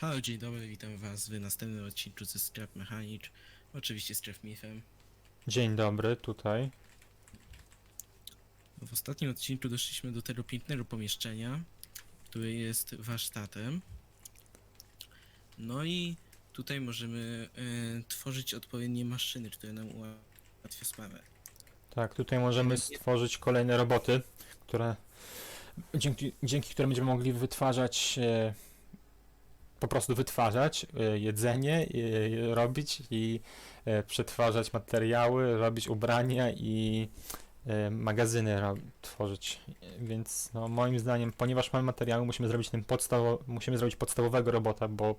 Halo, dzień dobry, witam was w następnym odcinku ze Scrap Mechanic. Oczywiście z Jeff. Dzień dobry, tutaj. W ostatnim odcinku doszliśmy do tego pięknego pomieszczenia, które jest warsztatem. No i tutaj możemy e, tworzyć odpowiednie maszyny, które nam ułatwia sprawę. Tak, tutaj możemy stworzyć kolejne roboty, które dzięki, dzięki którym będziemy mogli wytwarzać e, po prostu wytwarzać e, jedzenie, e, robić i e, przetwarzać materiały, robić ubrania i magazyny tworzyć. Więc no, moim zdaniem, ponieważ mamy materiały, musimy zrobić ten podstawo- musimy zrobić podstawowego robota, bo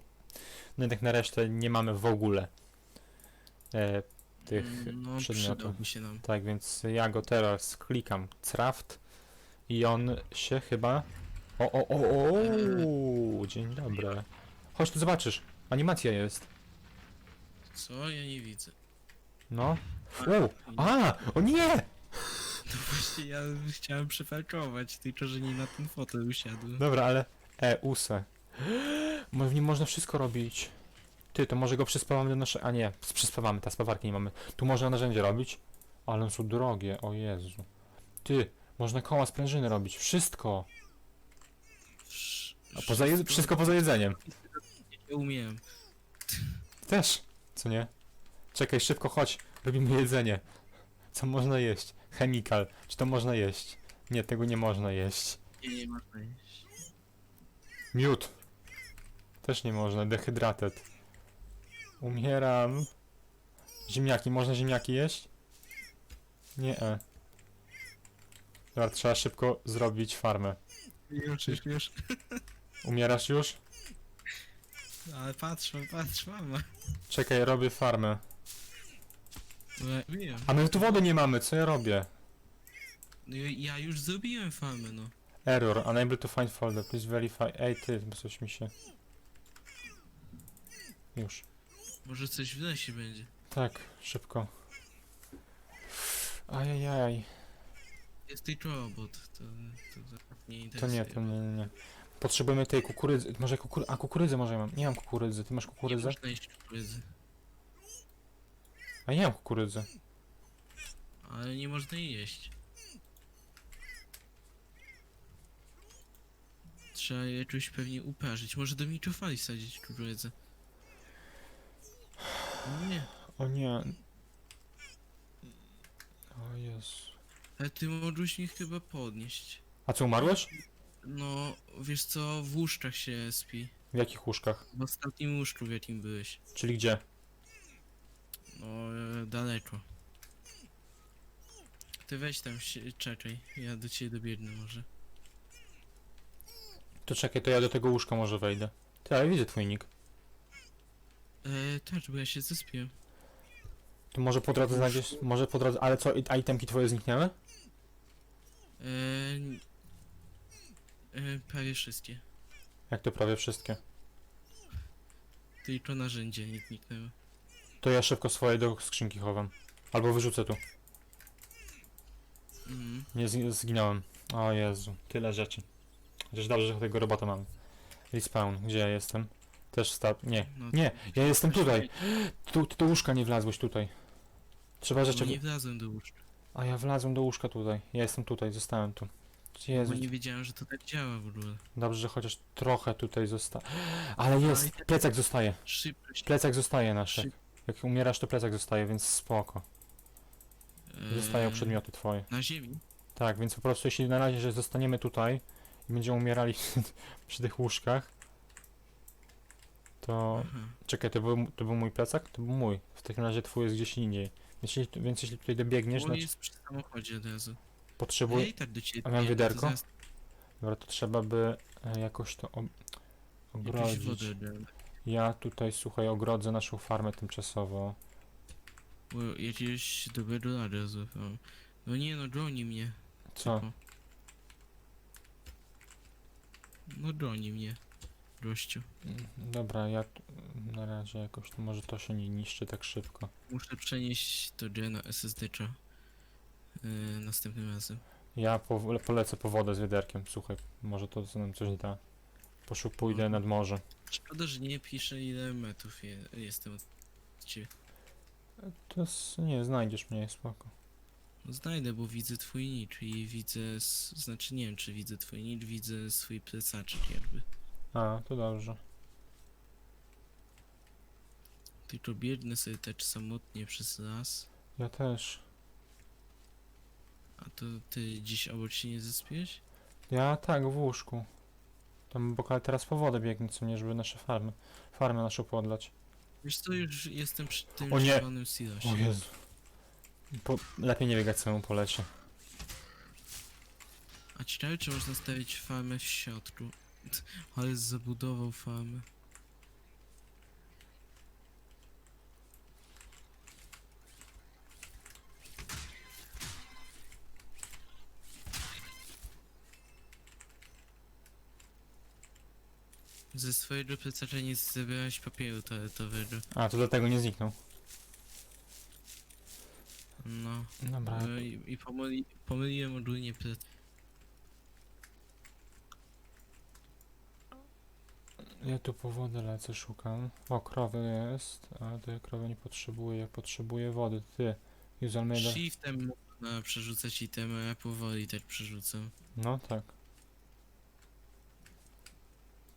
no jednak na resztę nie mamy w ogóle e, tych no, przedmiotów. przydałby się nam. Tak, więc ja go teraz klikam craft i on się chyba... O, o, o, o, dzień dobry. Chodź tu zobaczysz, animacja jest. Co? Ja nie widzę. No. O, a, o nie! No właśnie ja chciałem przefarkować, tylko że nie na ten fotel usiadłem. Dobra, ale... E, use. Mo- W nim można wszystko robić. Ty, to może go przyspawamy do naszej... A nie, przyspawamy, ta spawarki nie mamy. Tu można narzędzie robić, ale one są drogie, o Jezu. Ty, można koła sprężyny robić, wszystko. Wsz- A poza je... wszystko poza jedzeniem. Ja umiem. Też, co nie? Czekaj, szybko chodź, robimy jedzenie. Co można jeść? Chemical. Czy to można jeść? Nie, tego nie można jeść. Nie, nie można jeść. Miód. Też nie można, dehydrated. Umieram. Ziemniaki, można ziemniaki jeść? Nie. E. Dobra, trzeba szybko zrobić farmę. Już, już, już. Umierasz już? Ale patrz, patrz, mama. Czekaj, robię farmę. No ja wiem. A my tu wody nie mamy, co ja robię? No ja- ja już zrobiłem famę, no. Error, unable to find folder, please verify. Ej, ty, bo coś mi się... Już. Może coś w lesie będzie. Tak, szybko. Ajajaj. Jest tylko robot, to, to, to nie To interesuje. nie, to nie, nie, nie. Potrzebujemy tej kukurydzy. Może kukury... A kukurydzę może mam. Nie mam kukurydzy. Ty masz Nie kukurydzę? można jeść kukurydzy. A nie mam kukurydzy. Ale nie można jej jeść. Trzeba je jakoś pewnie uparzyć. Może do mikrofali wsadzić kukurydzę. No nie. O nie. O Jezu. Ale ty mogłeś mnie chyba podnieść. A co, umarłeś? No, wiesz co, w łóżkach się spi. W jakich łóżkach? W ostatnim łóżku, w jakim byłeś. Czyli gdzie? No, e, daleko. Ty weź tam się, czekaj, ja do ciebie dobiegnę może. To czekaj, to ja do tego łóżka może wejdę. Ty, ale widzę twój nick. E, tak, bo ja się zespiłem. To może po drodze znajdziesz... Może po drodze... Ale co, i- itemki twoje zniknęły? E, e, prawie wszystkie. Jak to prawie wszystkie. Tylko narzędzia nie zniknęły. To ja szybko swoje do skrzynki chowam. Albo wyrzucę tu. Mhm. Nie z- zginąłem. O Jezu, tyle rzeczy. Chociaż dobrze, że tego robota mam. Respawn, gdzie ja jestem? Też sta... Nie, No, nie, ja jestem tutaj. Tu, tu do łóżka nie wlazłeś tutaj. Trzeba rzeczy... No nie wlazłem do łóżka, A ja wlazłem do łóżka tutaj. Ja jestem tutaj, zostałem tu. Jezu, bo nie wiedziałem, że to tak działa w ogóle. dobrze, że chociaż trochę tutaj zosta... Ale jest, plecak zostaje. Szybko. Plecak zostaje nasz. Szyb- Jak umierasz, to plecak zostaje, więc spoko. Zostają e, przedmioty twoje. Na ziemi? Tak, więc po prostu jeśli na razie, że zostaniemy tutaj i będziemy umierali przy tych łóżkach, to... Aha. Czekaj, to był, to był mój plecak? To był mój. W takim razie twój jest gdzieś indziej. Więc jeśli, więc jeśli tutaj dobiegniesz, On znaczy jest przy samochodzie od razu. Potrzebuję... tak do ciebie A mam biegnę, to wiaderko? zaraz Dobra, to trzeba by e, jakoś to ob... Ogrodzić. dam. Ja tutaj, słuchaj, ogrodzę naszą farmę tymczasowo. Bo jakiegoś dobrego rady złapałem. No nie no, goni mnie. Co? Tylko. No goni mnie. Gościu. Mm, Dobra, ja tu, na razie jakoś to może to się nie niszczy tak szybko. Muszę przenieść to G na SSD-cza. Yy, następnym razem. Ja po, polecę po wodę z wiaderkiem, słuchaj, może to nam coś da. Poszu pójdę nad morze. Szkoda, że nie pisze ile metrów je, jestem od ciebie. To nie, znajdziesz mnie, spoko. No znajdę, bo widzę twój nick i widzę, s- znaczy nie wiem czy widzę twój nick, widzę swój plecaczek jakby. A, to dobrze. Tylko biegnę sobie tak samotnie przez las. Ja też. A to ty dziś obok się nie zespiłeś? Ja tak, w łóżku. Tam bo ale teraz po wodę biegnę, co nie, żeby nasze farmy, farmę naszą podlać. Wiesz co, już jestem przy tym O nie! czerwonym silosie. O Jezu. Po, lepiej nie biegać całą po lecie. A ciekawe czy można stawić farmę w środku. Ale zabudował farmę. Ze swojego plecaka nie zebrałeś papieru toaletowego. A, to dlatego nie zniknął. No. Dobra. No i, i pomyli, pomyliłem ogólnie plec. Ja tu po wodę lecę, szukam. O, krowy jest, ale to ja krowy nie potrzebuję, ja potrzebuję wody. Ty, Jezu Almeida. Shiftem można przerzucać itemy, a ja powoli tak przerzucam. No tak.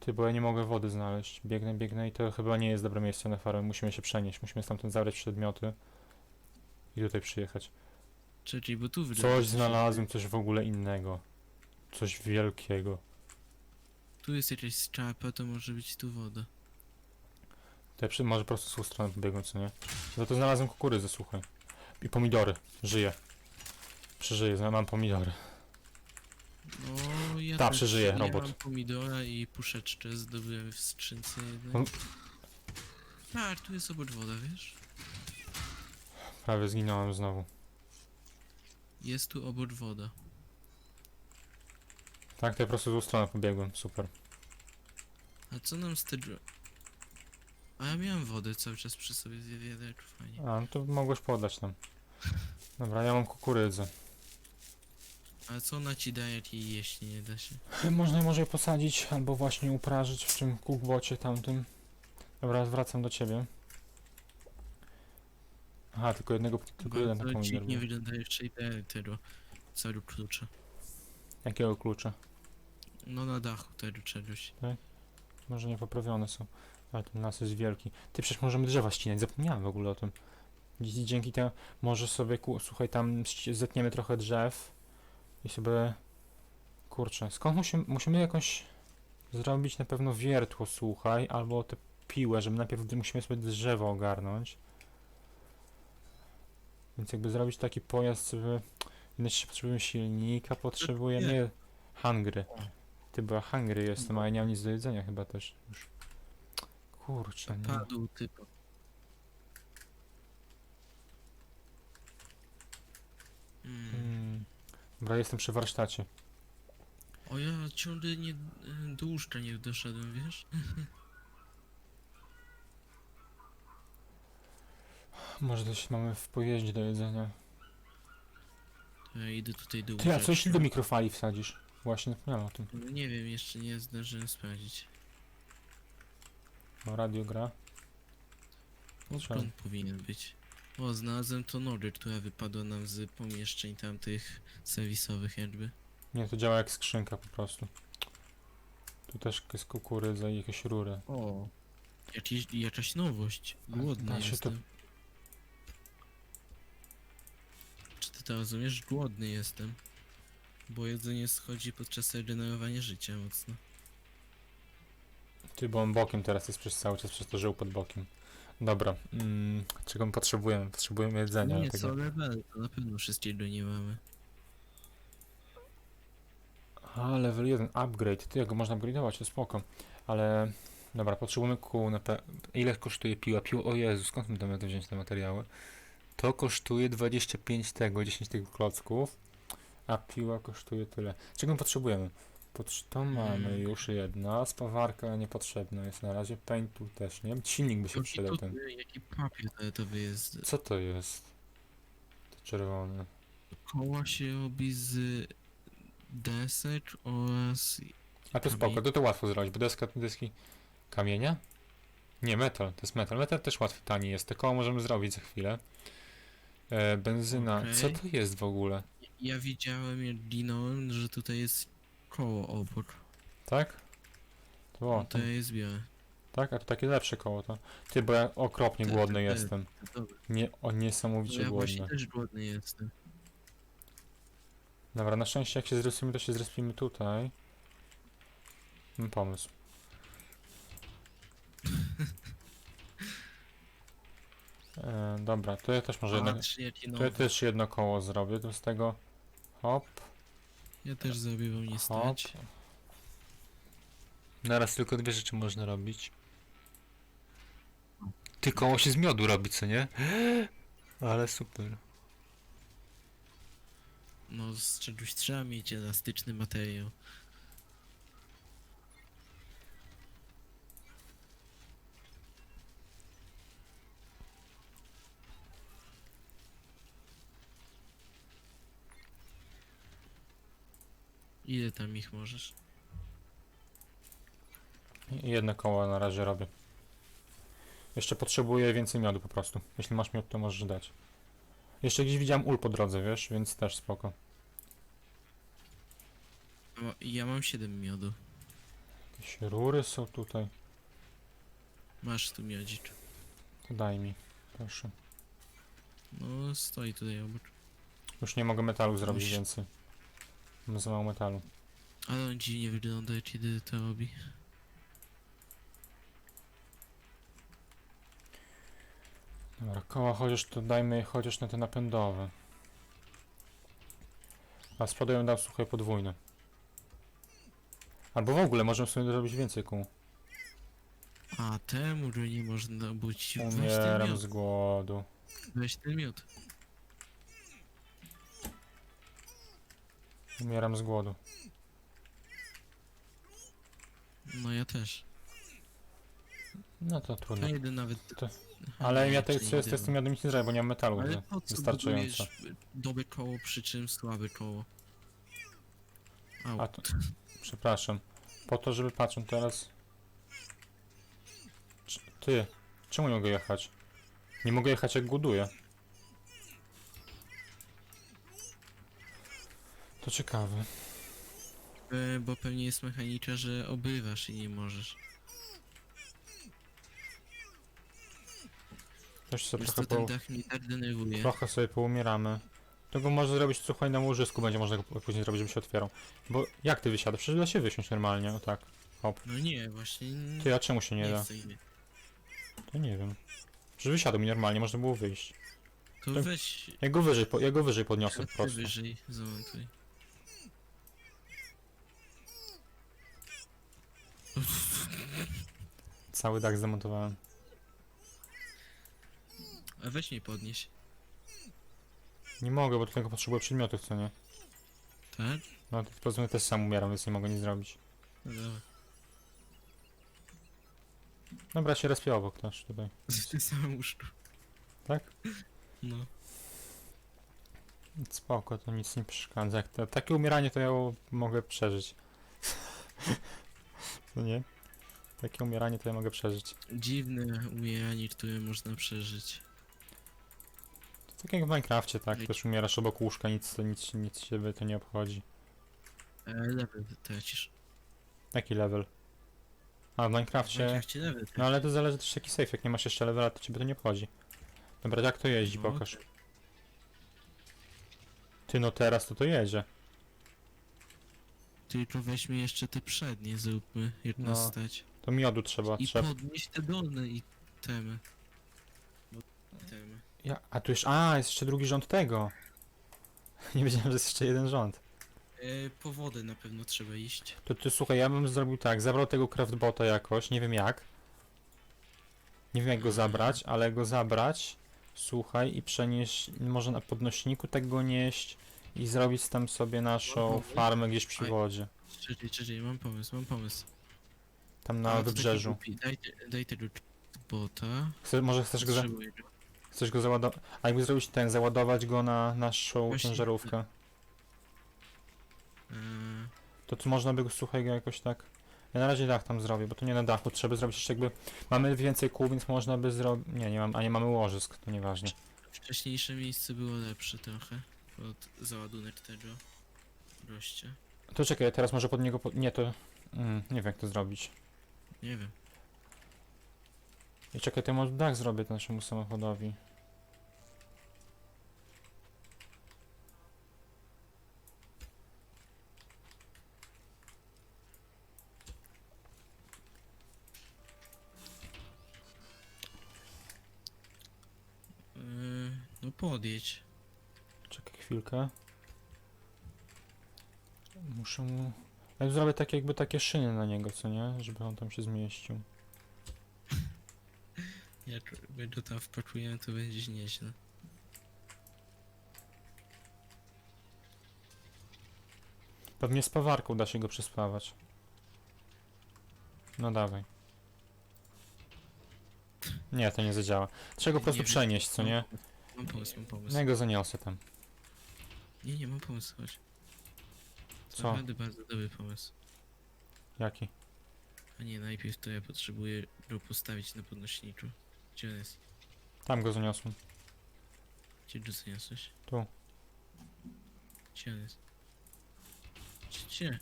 Ty, bo ja nie mogę wody znaleźć. Biegnę, biegnę i to chyba nie jest dobre miejsce na farmę. Musimy się przenieść, musimy stamtąd zabrać przedmioty i tutaj przyjechać. Czekaj, bo tu wygląda Coś znalazłem, coś w ogóle innego. Coś wielkiego. Tu jest jakaś skarpa, to może być tu woda. Ja przy, może po prostu z tą pobiegłem, co nie? Za to znalazłem kukurydzę, słuchaj. I pomidory. Żyję. Przeżyję, mam pomidory. No, ja Ta, też przeżyje, nie robot. mam pomidora i puszeczkę zdobyłem w skrzynce jednej. Tak, tu jest obok woda, wiesz? Prawie zginąłem znowu. Jest tu obok woda. Tak, to ja po prostu z tą stronę pobiegłem, super. A co nam z tego... A ja miałem wodę cały czas przy sobie z wiaderku, fajnie. A, no to mogłeś podać tam. Dobra, ja mam kukurydzę. A co ona ci daje, jej jeść nie da się? Można może je posadzić albo właśnie uprażyć w tym cookbocie tamtym. Dobra, wracam do ciebie. Aha, tylko jednego, tylko jeden Bardzo pomidor. dziwnie był. wyglądają shadery tego całego klucza. Jakiego klucza? No na dachu tego czegoś. Może nie poprawione są. Ale ten las jest wielki. Ty przecież możemy drzewa ścinać, zapomniałem w ogóle o tym. Dzięki temu może sobie, ku- słuchaj, tam ści- zetniemy trochę drzew i sobie... Kurczę, skąd musimy, musimy jakąś zrobić na pewno wiertło, słuchaj, albo tę piłę, żeby najpierw musimy sobie drzewo ogarnąć. Więc jakby zrobić taki pojazd, żeby... Inaczej potrzebujemy silnika, potrzebujemy... Hungry. Ty, bo ja hungry jestem, a ja nie mam nic do jedzenia chyba też już. Kurczę, nie. Padł typ. Mm. Hmm. Dobra, jestem przy warsztacie. O ja ciągle nie, do łóżka nie doszedłem, wiesz? Może coś mamy w pojeździe do jedzenia. To ja idę tutaj do Ty, a łóżeczka. co jeśli do mikrofali wsadzisz? Właśnie zapomniałem o tym. No Nie wiem, jeszcze nie zdążyłem sprawdzić. No, radio gra. Podgląd powinien być. O, znalazłem to nogę, która wypadła nam z pomieszczeń tamtych serwisowych jakby. Nie, to działa jak skrzynka po prostu. Tu też jest kukurydza i jakieś rury. O. Jakiś, jakaś nowość. Głodny to- jestem. Czy ty to rozumiesz? Głodny jestem. Bo jedzenie schodzi podczas regenerowania życia mocno. Ty, bo on bokiem teraz jest przez cały czas, przez to żył pod bokiem. Dobra, mm, czego my potrzebujemy? Potrzebujemy jedzenia. nie, co level, to na pewno wszystkiego nie mamy. A, level 1, upgrade. Ty, jak go można upgrade'ować, to spoko. Ale, dobra, potrzebujemy kół na pe... Ile kosztuje piła? Piła, o Jezu, skąd my mamy to wziąć te materiały? To kosztuje 25 tego, 10 tych klocków, a piła kosztuje tyle. Czego my potrzebujemy? To mamy Mm. już jedna, spawarka niepotrzebna jest na razie, paint tu też nie, silnik by się Jaki przydał to- ten. Jaki papier toaletowy jest? Co to jest? To czerwone. Koła się robi z desek oraz A to spoko, to to łatwo zrobić, bo deska deski kamienia? Nie, metal, to jest metal. Metal też łatwy, tani jest, te koło możemy zrobić za chwilę. E, benzyna, co to jest w ogóle? Ja widziałem, jak ginąłem, że tutaj jest koło obok. Tak? To, o, No to jest białe. tak? A to takie lepsze koło to. Ty, bo ja okropnie Tak, głodny tak, jestem. Dobra, Nie, o to niesamowicie ja właśnie głodny. też głodny jestem. Dobra, na szczęście jak się zrespimy, to się zrespimy tutaj. Mam pomysł. E, dobra, to ja też może to ja też jedno koło zrobię, to z tego hop, Ja też zrobię wam nie hop. stać. Naraz tylko dwie rzeczy można robić. Ty koło się z miodu robi, co nie? Ale super. No z czegoś trzeba mieć elastyczny materiał. Ile tam ich możesz? Jedno koło na razie robię. Jeszcze potrzebuję więcej miodu po prostu. Jeśli masz miód, to możesz dać. Jeszcze gdzieś widziałem ul po drodze, wiesz, więc też spoko. O, ja mam 7 miodu. Jakieś rury są tutaj. Masz tu miodzik. To daj mi, proszę. No stoi tutaj obok. Już nie mogę metalu zrobić więcej. Mam za mało metalu. Ale on dziwnie wygląda, kiedy to robi. Dobra, koła chociaż to dajmy chociaż na te napędowe. A bym dał słuchaj podwójne. Albo w ogóle możemy sobie zrobić więcej kół. A temu, że nie można być. Weź ten Umieram miód. z głodu. Weź ten miód. Umieram z głodu. No ja też. No to trudno. Nawet. To- Ale ja raczej co jest z tym jadem nic nie zrobię, bo nie mam metalu. Ale po co wystarczająco. budujesz dobre koło, przy czym słabe koło? Au. A to, przepraszam. Po to, żeby patrzą teraz. Cz- Ty, czemu nie mogę jechać? Nie mogę jechać jak głoduję. To ciekawe. E, bo pewnie jest mechanika, że obrywasz i nie możesz. Też sobie Wiesz trochę, co, ten po, dach mnie tak denerwuje. trochę sobie poumieramy. Tego może zrobić słuchaj na łożysku, będzie można go później zrobić, żeby się otwierał. Bo jak ty wysiadasz? Przecież da się wysiąść normalnie, o tak. No nie, właśnie Ty, a czemu się nie da? chcę mnie. To nie wiem. Przecież wysiadł mi normalnie, można było wyjść. To weź Ja go wyżej, po, ja go wyżej podniosę po prostu. wyżej, zamontuj. Cały dach zamontowałem. A weź mnie podnieś. Nie mogę, bo tego potrzebuję przedmiotów, co nie? Tak? No to po prostu też sam umieram, więc nie mogę nic zrobić. No dobra. Dobra, się respię obok też tutaj. Tym samym łóżku. Tak? No. Spoko, to nic nie przeszkadza. Jak to, takie umieranie to ja mogę przeżyć. to nie? Takie umieranie to ja mogę przeżyć. Dziwne umieranie, które można przeżyć. To tak jak w Minecrafcie, tak? Jak- Też umierasz obok łóżka, nic, nic, nic ciebie to nie obchodzi. E, level tracisz. Jaki level? A, w W Minecrafcie... Minecrafcie level tracisz. No ale to zależy też jaki safe, jak nie masz jeszcze levela, to ciebie to nie obchodzi. Dobra, jak to jeździ, No, pokaż. Ty, no teraz to to jedzie. Tylko weźmy jeszcze te przednie, zróbmy, jak No, stać. To miodu trzeba, I trzeba... podnieś te dolne i temy. Bo temy. Ja, a tu już, a, jest jeszcze drugi rząd tego. Nie wiedziałem, że jest jeszcze jeden rząd. E, po wodę na pewno trzeba iść. To ty, słuchaj, ja bym zrobił tak, zabrał tego craftbota jakoś, nie wiem jak. Nie wiem jak go zabrać, ale go zabrać, słuchaj, i przenieść, może na podnośniku tak go nieść i zrobić tam sobie naszą farmę gdzieś przy wodzie. Czekaj, czekaj, mam pomysł, mam pomysł. Tam na to taki wybrzeżu. głupi. Daj, daj tego bota. Chce, może chcesz go, za, Potrzebuję go. chcesz go załadować, a jakby zrobić ten, załadować go na naszą Właśnie- ciężarówkę. E, To co można by go suchego jakoś tak... Ja na razie dach tam zrobię, bo to nie na dachu, trzeba zrobić jeszcze jakby... Mamy więcej kół, więc można by zrobić... Nie, nie mam, a nie mamy łożysk, to nieważne. Wcześniejsze miejsce było lepsze trochę. Pod załadunek tego gościa. To czekaj, teraz może pod niego... Nie, to... Mm, nie wiem jak to zrobić. Nie wiem. I czekaj, to ja może dach zrobię naszemu samochodowi. Yy, no podjedź. Czekaj chwilkę. Muszę mu... Ja zrobię tak jakby takie szyny na niego, co nie? Żeby on tam się zmieścił. Jak my go tam wpakujemy, to będzie nieźle. Pewnie z pawarką da się go przespawać. No dawaj. Nie, to nie zadziała. Trzeba go po prostu Nie wiem. przenieść, co nie? Mam pomysł, mam pomysł. No ja go zaniosę tam. Nie, nie mam pomysłu, chodź. To Co? Naprawdę bardzo dobry pomysł. Jaki? A nie, najpierw to ja potrzebuję go postawić na podnośniku. Gdzie on jest? Tam go zaniosłem. Gdzie go zaniosłeś? Tu. Gdzie on jest? Gdzie- Gdzie?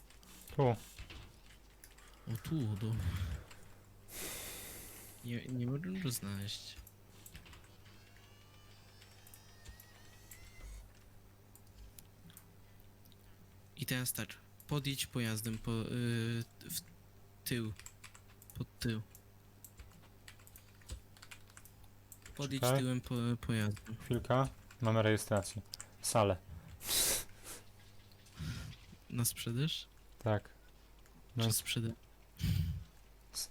Tu. O tu, do... Nie, nie mogę go znaleźć. I teraz tak, podjedź pojazdem po, yy, w tył, pod tył. Podjedź Czekaj. tyłem po, pojazdem. Chwilka. Mamy rejestrację. Salę. Na sprzedaż? Tak. Czy sprzedaż?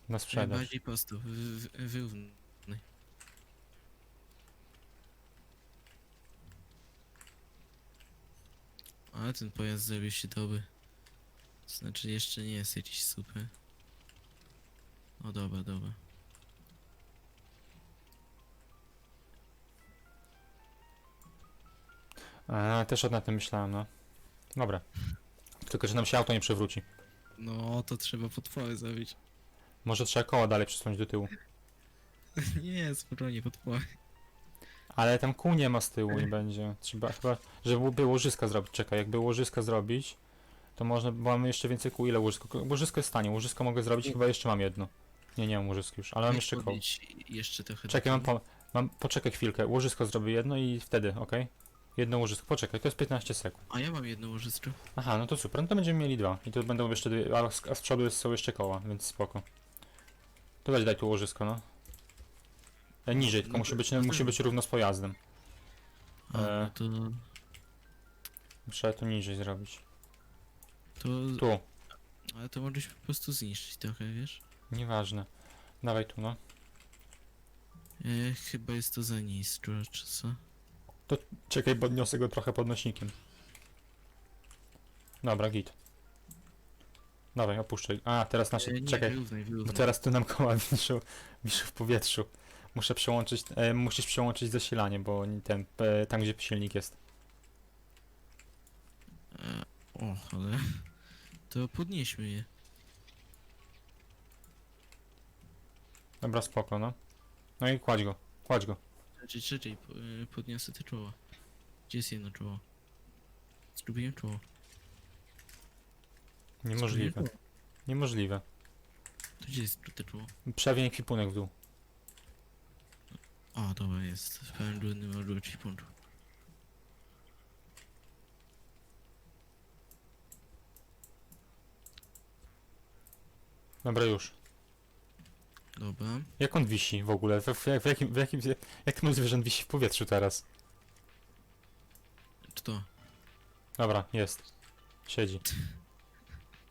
na sprzedaż. Bardziej prosto, wy, wy, wyrównaj. Ale ten pojazd zrobił się dobry. Znaczy jeszcze nie jest jakiś super. O dobra, dobra. A, też nad tym myślałem, no. Dobra. Tylko, że nam się auto nie przewróci. No to trzeba podpory zrobić. Może trzeba koła dalej przesunąć do tyłu. nie, spokojnie, podpory. Ale tam kół nie ma z tyłu i będzie. Trzeba chyba, żeby było łożyska zrobić. Czekaj, jakby łożyska zrobić, to można, bo mamy jeszcze więcej kół. Ile łożysko? Łożysko jest stanie, łożysko mogę zrobić, chyba jeszcze mam jedno. Nie, nie mam łożysk już, ale mam jeszcze koło. Jeszcze trochę Czekaj, mam, po, mam, poczekaj chwilkę, łożysko zrobię jedno i wtedy, okej? Jedno łożysko, poczekaj, to jest 15 sekund. A ja mam jedno łożysko. Aha, no to super, no to będziemy mieli dwa. I to będą jeszcze dwie, a z, a z przodu są jeszcze koła, więc spoko. To weź daj tu łożysko, no. E, niżej, tylko musi to- być, to- musi być równo z pojazdem. A, E. to... Trzeba to niżej zrobić. To... Tu, Ale to mogliśmy po prostu zniszczyć trochę, wiesz? nieważne. Dawaj tu, no. E, chyba jest to za nisko, czy co? Czekaj, podniosę go trochę podnośnikiem. Dobra, git. Dawaj, opuszczaj. A, teraz nasze, E, nie, czekaj. Wyrównaj, Bo wyrównaj. teraz tu nam koła wiszą w powietrzu. Muszę przełączyć, e, musisz przełączyć zasilanie, bo ten, e, tam gdzie silnik jest. E, o, ale... To podnieśmy je. Dobra, spoko, no. No i kładź go, kładź go. Czekaj, czekaj, po, e, podniosę te czoła. Gdzie jest jedno czoło? Zgubiłem czoło. Niemożliwe, Zgubiłem czoło. niemożliwe. To gdzie jest te czoło? Przewień ekwipunek w dół. O, dobra, jest. W pełnym górnym odwrócie punktu. Dobra, już. Dobra. Jak on wisi w ogóle? W, w, w, jakim, w jakim, jak ten zwierzę wisi w powietrzu teraz? Czy to? Dobra, jest. Siedzi.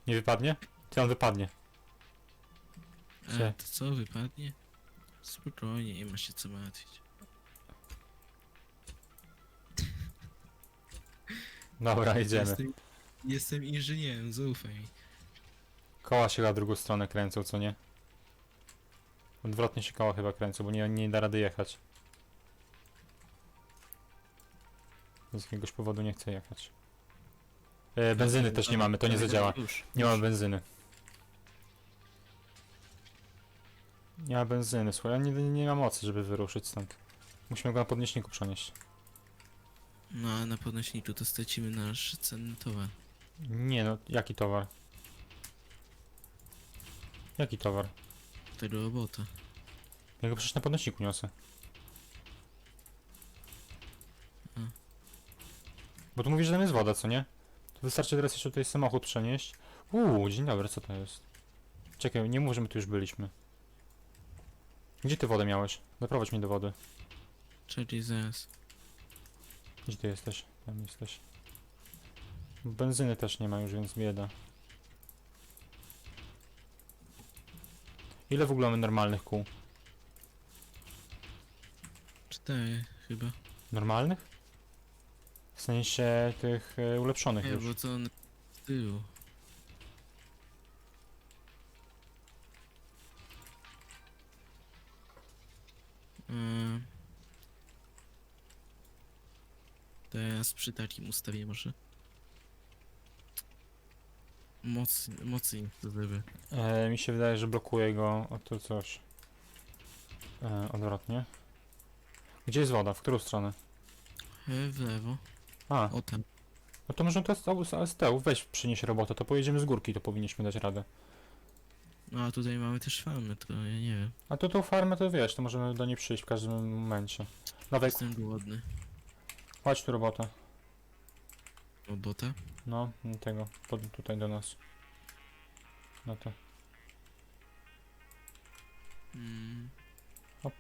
Nie wypadnie? Czy on wypadnie? E, to co, wypadnie? Spokojnie, nie ma się co martwić. Dobra, jedziemy. Jestem, jestem inżynierem, zaufaj mi. Koła się na drugą stronę kręcą, co nie? Odwrotnie się koła chyba kręcą, bo nie, nie da rady jechać. Z jakiegoś powodu nie chcę jechać. E, benzyny też nie mamy, to nie zadziała. Już. Nie mamy benzyny. Nie ma benzyny, słuchaj, ja nie, nie ma mocy, żeby wyruszyć stąd. Musimy go na podnieśniku przenieść. No a na podnośniku to stracimy nasz cenny towar. Nie no, jaki towar? Jaki towar? Tego robota. Ja go przecież na podnośniku niosę. A. Bo tu mówisz, że tam jest woda, co nie? To wystarczy teraz jeszcze tutaj samochód przenieść. Uuu, dzień dobry, co to jest? Czekaj, nie mów, że my tu już byliśmy. Gdzie ty wodę miałeś? Zaprowadź mnie do wody. Czekaj zaraz. Gdzie ty jesteś? Tam jesteś. Benzyny też nie ma już, więc bieda. Ile w ogóle mamy normalnych kół? Cztery chyba. Normalnych? W sensie tych e, ulepszonych Nie, już. bo to on z tyłu. Teraz przy takim ustawię może. Moc, mocniej to zrobię. E, mi się wydaje, że blokuje go o to coś. E, odwrotnie. Gdzie jest woda? W którą stronę? E, w lewo. A, O tam. no to może to z, z tyłu. Weź przynieś robotę, to pojedziemy z górki, to powinniśmy dać radę. No a tutaj mamy też farmę, to ja nie wiem. A to tą farmę to wiesz, to możemy do niej przyjść w każdym momencie. Dawaj, Jestem głodny. Chodź tu robota. Robota? No, tego, pod, tutaj do nas. No to, Mm, hop.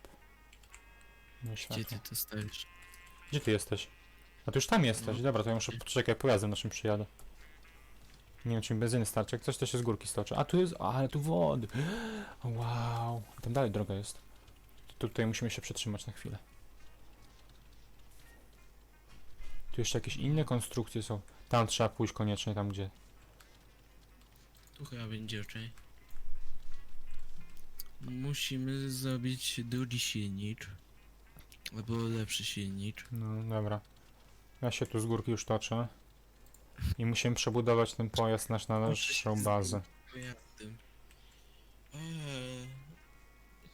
No gdzie światło. ty to stawisz? Gdzie ty jesteś? A ty już tam jesteś, No. dobra, to ja muszę poczekaj, pojazdem naszym przyjadę. Nie wiem, czy mi benzyny starczy, jak coś to się z górki stoczy. A tu jest, ale tu wody. Wow, tam dalej droga jest. Tu, tutaj musimy się przetrzymać na chwilę. Tu jeszcze jakieś inne konstrukcje są. Tam trzeba pójść koniecznie, tam gdzie. Tu chyba będzie okej. Musimy zrobić drugi silnik. Albo lepszy silnik. No dobra. Ja się tu z górki już toczę. I musimy przebudować ten pojazd nasz na naszą bazę. Pojazdem. Eee,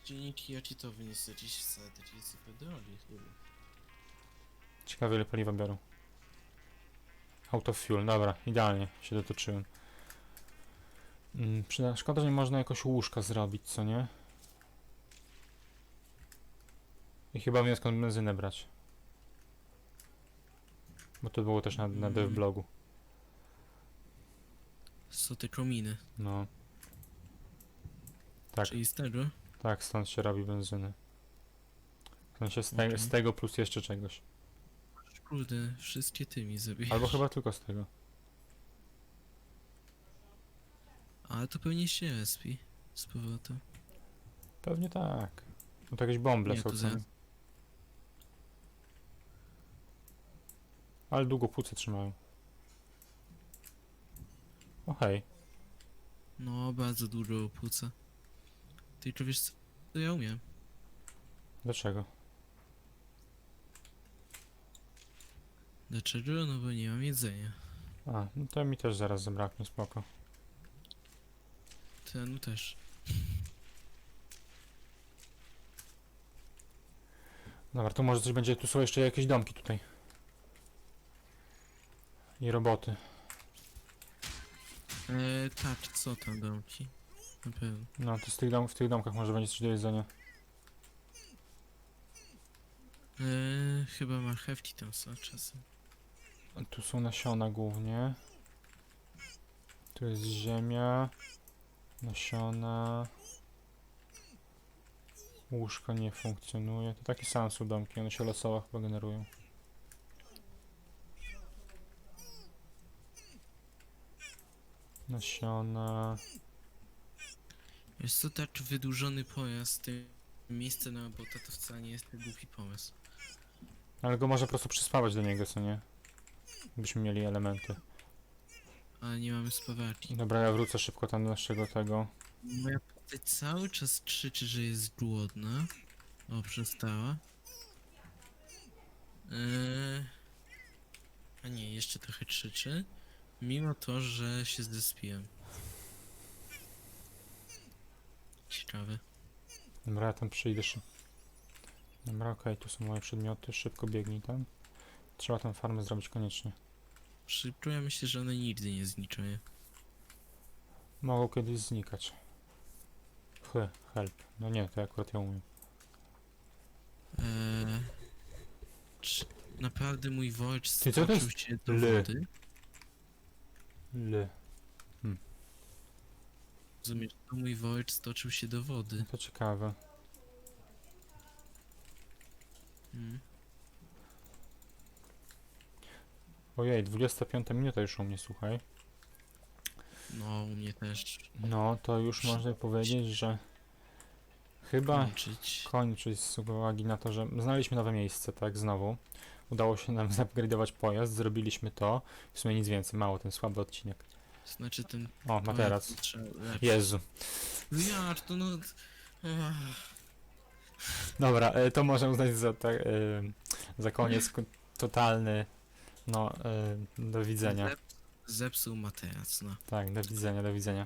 silniki jakitowe niestety się sadać jest super drogi chyba. Ciekawe ile paliwa biorą. Auto fuel, dobra, idealnie się dotoczyłem. Mm, przyda, szkoda, że nie można jakoś łóżka zrobić, co nie? I chyba wiem skąd benzynę brać. Bo to było też na, na dev blogu. Co te kominy? No. Tak, Czyli z tego? tak, stąd się robi benzynę. W sensie z, te, z tego plus jeszcze czegoś. Kurde, wszystkie ty mi zrobiłeś. Albo chyba tylko z tego. Ale to pewnie się respi. Z powrotem. Pewnie tak. No to jakieś bąble Nie, są, to co nie? za- Ale długo płuce trzymają. O hej. No, bardzo dużo opłuca. Tylko wiesz co co ja umiem? Dlaczego? Dlaczego? No bo nie mam jedzenia. A, no to mi też zaraz zabraknie, spoko. Ten też. Dobra, to może coś będzie, tu są jeszcze jakieś domki tutaj. I roboty. Eee, tak, co tam domki? Na pewno. No, to z tych dom, w tych domkach może będzie coś do jedzenia. Eee, chyba marchewki tam są czasem. Tu są nasiona głównie. Tu jest ziemia. Nasiona. Łóżko nie funkcjonuje. To takie same są domki, one się losowo chyba generują. Nasiona. Wiesz co, tak wydłużony pojazd, tym miejsce na robota to wcale nie jest głupi pomysł. Ale go można po prostu przyspawać do niego, co nie? Byśmy mieli elementy. Ale nie mamy spawarki. Dobra, ja wrócę szybko tam do naszego tego. Moja postać cały czas krzyczy, że jest głodna. O, przestała. Eee... A nie, jeszcze trochę krzyczy. Mimo to, że się zdespiłem. Ciekawe. Dobra, ja tam przyjdę szybko. Dobra, okej, tu są moje przedmioty, szybko biegnij tam. Trzeba tę farmę zrobić koniecznie. Ja myślę, że one nigdy nie zniczają. Mogą kiedyś znikać. He, help. No nie, to akurat ja umiem. Eee, czy naprawdę mój Wojcz Ty, co to stoczył jest się do wody? L. Rozumiesz, to mój Wojcz stoczył się do wody. To ciekawe. Mm. Ojej, 25 minuta już u mnie, słuchaj. No, u mnie też. No, to już można powiedzieć, że chyba Kończyć. kończyć z uwagi na to, że znaleźliśmy nowe miejsce, tak, znowu. Udało się nam zupgrade'ować pojazd, zrobiliśmy to. W sumie nic więcej, mało ten słaby odcinek. Znaczy ten... O, trzeba lepszy. Jezu. Jak to no... Ach, Dobra, e, to można uznać za, ta, e, za koniec ko- totalny. No, e, do widzenia. zep- Zepsuł materac, no. Tak, do widzenia, do widzenia.